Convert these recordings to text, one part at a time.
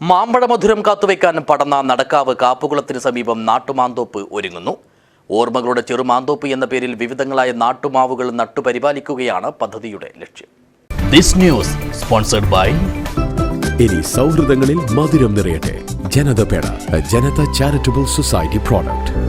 മാമ്പഴമധുരം കാത്തുവെക്കാൻ പടന്ന നടക്കാവ് കാപ്പുകുളത്തിന് സമീപം നാട്ടുമാന്തോപ്പ് ഒരുങ്ങുന്നു. ഓർമ്മകളുടെ ചെറുമാന്തോപ്പ് എന്ന പേരിൽ വിവിധങ്ങളായ നാട്ടുമാവുകൾ നട്ടുപരിപാലിക്കുകയാണ് പദ്ധതിയുടെ ലക്ഷ്യം. ദിസ് ന്യൂസ് സ്പോൺസർഡ് ബൈ ഇനി സൗഹൃദങ്ങളിൽ മധുരം നിറയട്ടെ. ജനത പേട ജനത ചാരിറ്റബിൾ സൊസൈറ്റി പ്രോഡക്റ്റ്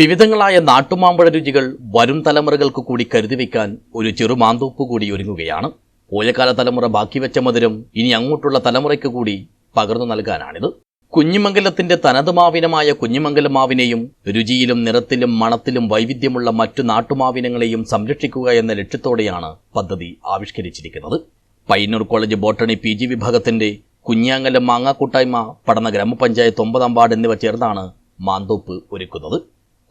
വിവിധങ്ങളായ നാട്ടുമാമ്പഴ രുചികൾ വരും തലമുറകൾക്ക് കൂടി കരുതി വയ്ക്കാൻ ഒരു ചെറുമാന്തോപ്പ് കൂടി ഒരുങ്ങുകയാണ്. പോയകാല തലമുറ ബാക്കി വെച്ച മധുരം ഇനി അങ്ങോട്ടുള്ള തലമുറയ്ക്ക് കൂടി പകർന്നു നൽകാനാണിത്. കുഞ്ഞിമംഗലത്തിന്റെ തനത് മാവിനമായ കുഞ്ഞിമംഗലം മാവിനെയും രുചിയിലും നിറത്തിലും മണത്തിലും വൈവിധ്യമുള്ള മറ്റു നാട്ടുമാവിനങ്ങളെയും സംരക്ഷിക്കുക എന്ന ലക്ഷ്യത്തോടെയാണ് പദ്ധതി ആവിഷ്കരിച്ചിരിക്കുന്നത്. Payyanur college botany P G വിഭാഗത്തിന്റെ കുഞ്ഞാങ്ങലം മാങ്ങാക്കൂട്ടായ്മ പടന്ന ഗ്രാമപഞ്ചായത്ത് ഒമ്പതാം വാർഡ് എന്നിവ ചേർന്നാണ് മാന്തോപ്പ് ഒരുക്കുന്നത്.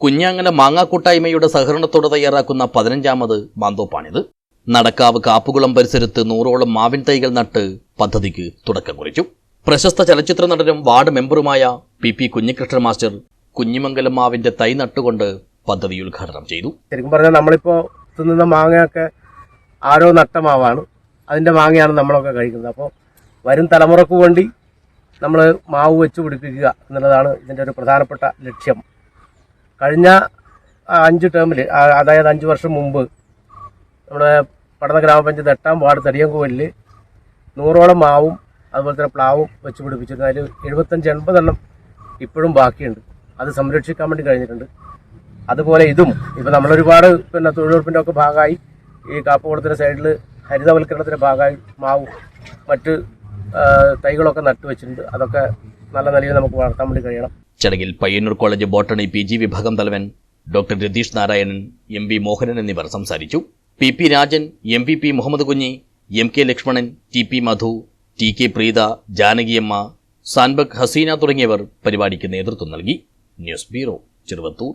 കുഞ്ഞാങ്ങല മാങ്ങാക്കൂട്ടായ്മയുടെ സഹകരണത്തോടെ തയ്യാറാക്കുന്ന പതിനഞ്ചാമത് മാന്തോപ്പാണിത്. നടക്കാവ് കാപ്പുകുളം പരിസരത്ത് നൂറോളം മാവിൻ തൈകൾ നട്ട് പദ്ധതിക്ക് തുടക്കം കുറിച്ചു. പ്രശസ്ത ചലച്ചിത്ര നടനും ward മെമ്പറുമായ P P Kunhikrishnan master Kunhimangalam മാവിന്റെ തൈ നട്ടുകൊണ്ട് പദ്ധതി ഉദ്ഘാടനം ചെയ്തു. ശരിക്കും പറഞ്ഞാൽ നമ്മളിപ്പോ തിന്നുന്ന മാങ്ങയൊക്കെ ആരോ നട്ട മാവാണ്. അതിന്റെ മാങ്ങയാണ് നമ്മളൊക്കെ കഴിക്കുന്നത്. അപ്പോൾ വരും തലമുറയ്ക്ക് വേണ്ടി നമ്മൾ മാവ് വെച്ച് പിടിപ്പിക്കുക എന്നുള്ളതാണ് ഇതിന്റെ ഒരു പ്രധാനപ്പെട്ട ലക്ഷ്യം. കഴിഞ്ഞ അഞ്ച് ടേമിൽ അതായത് അഞ്ച് വർഷം മുമ്പ് നമ്മുടെ പടന്ന ഗ്രാമപഞ്ചായത്ത് എട്ടാം വാർഡ് തടിയങ്കോലിൽ നൂറോളം മാവും അതുപോലെ തന്നെ പ്ലാവും വെച്ച് പിടിപ്പിച്ചിരുന്നു. എഴുപത്തഞ്ച് എൺപതെണ്ണം ഇപ്പോഴും ബാക്കിയുണ്ട്. അത് സംരക്ഷിക്കാൻ വേണ്ടി കഴിഞ്ഞിട്ടുണ്ട്. അതുപോലെ ഇതും ഇപ്പം നമ്മളൊരുപാട് പിന്നെ തൊഴിലുറപ്പിന്റെ ഒക്കെ ഭാഗമായി ഈ കാപ്പുകുളത്തിന്റെ സൈഡിൽ ഹരിതവൽക്കരണത്തിന്റെ ഭാഗമായി മാവും മറ്റ് തൈകളൊക്കെ നട്ടു വെച്ചിട്ടുണ്ട്. അതൊക്കെ നല്ല നിലയിൽ നമുക്ക് വളർത്താൻ വേണ്ടി കഴിയണം. ചടങ്ങിൽ Payyanur college botany P G വിഭാഗം തലവൻ doctor Ratheesh Narayanan M V Mohanan എന്നിവർ സംസാരിച്ചു. P P Rajan M V P Muhammed Kunhi M K Lakshmanan T P Madhu T K Preetha Janakiyamma സാൻബക് Haseena തുടങ്ങിയവർ പരിപാടിക്ക് നേതൃത്വം നൽകി. News bureau Cheruvathur